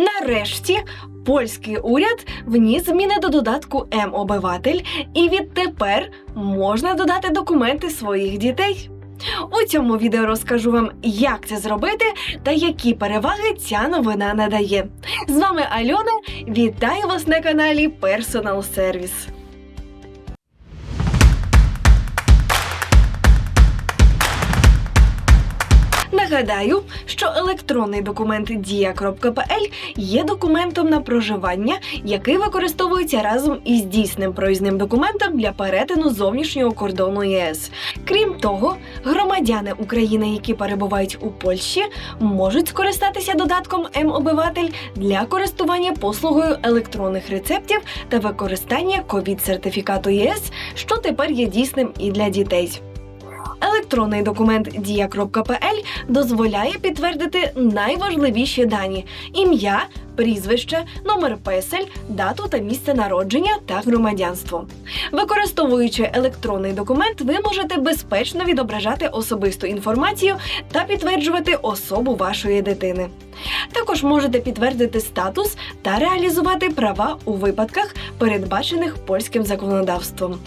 Нарешті польський уряд вніс зміни до додатку М-обиватель, і відтепер можна додати документи своїх дітей. У цьому відео розкажу вам, як це зробити та які переваги ця новина надає. З вами Альона. Вітаю вас на каналі Personal Service. Нагадаю, що електронний документ Дія.пл є документом на проживання, який використовується разом із дійсним проїзним документом для перетину зовнішнього кордону ЄС. Крім того, громадяни України, які перебувають у Польщі, можуть скористатися додатком М-обиватель для користування послугою електронних рецептів та використання ковід-сертифікату ЄС, що тепер є дійсним і для дітей. Електронний документ Дія.пл дозволяє підтвердити найважливіші дані: ім'я, прізвище, номер песель, дату та місце народження та громадянство. Використовуючи електронний документ, ви можете безпечно відображати особисту інформацію та підтверджувати особу вашої дитини. Також можете підтвердити статус та реалізувати права у випадках, передбачених польським законодавством.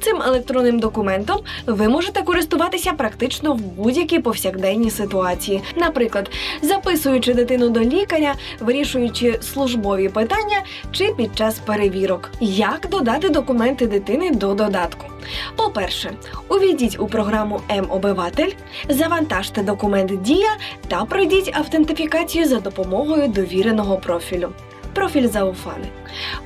Цим електронним документом ви можете користуватися практично в будь-якій повсякденній ситуації, наприклад, записуючи дитину до лікаря, вирішуючи службові питання чи під час перевірок. Як додати документи дитини до додатку? По-перше, увійдіть у програму М-обиватель, завантажте документ Дія та пройдіть автентифікацію за допомогою довіреного профілю. Профіль зауфаний.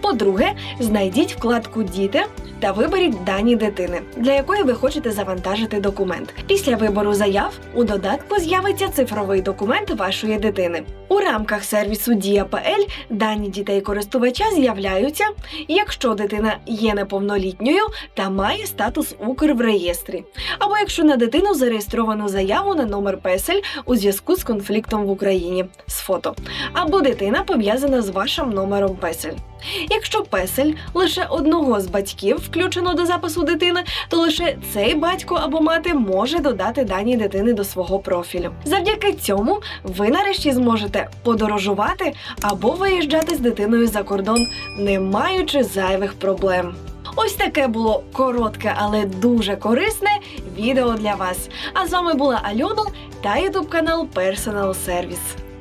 По-друге, знайдіть вкладку Діти та виберіть дані дитини, для якої ви хочете завантажити документ. Після вибору заяв у додатку з'явиться цифровий документ вашої дитини. У рамках сервісу Дія.пл дані дітей користувача з'являються, якщо дитина є неповнолітньою та має статус Укр в реєстрі, або якщо на дитину зареєстровано заяву на номер песель у зв'язку з конфліктом в Україні з фото, або дитина пов'язана з вашим номером песель. Якщо песель лише одного з батьків включено до запису дитини, то лише цей батько або мати може додати дані дитини до свого профілю. Завдяки цьому ви нарешті зможете подорожувати або виїжджати з дитиною за кордон, не маючи зайвих проблем. Ось таке було коротке, але дуже корисне відео для вас. А з вами була Альона та ютуб канал Personal Service.